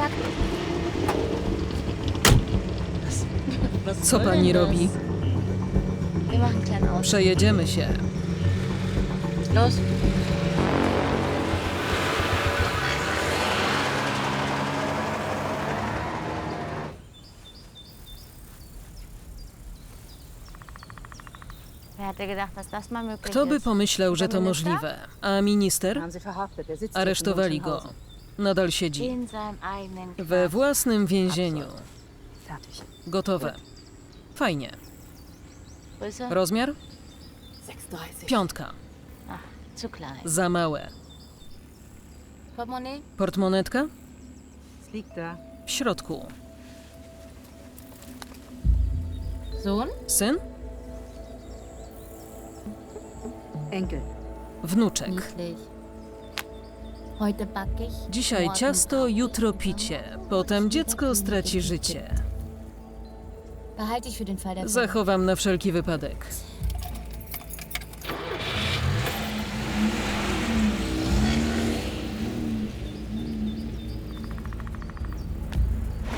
Kontakt. Co pani robi? Przejedziemy się. Los. Kto by pomyślał, że to możliwe? A minister? Er Aresztowali go. Nadal siedzi. We własnym więzieniu. Gotowe. Fajnie. Rozmiar? 6,30. Piątka. Za małe. Portmonetka? W środku. Syn? Wnuczek. Dzisiaj ciasto, jutro picie. Potem dziecko straci życie. Zachowam na wszelki wypadek.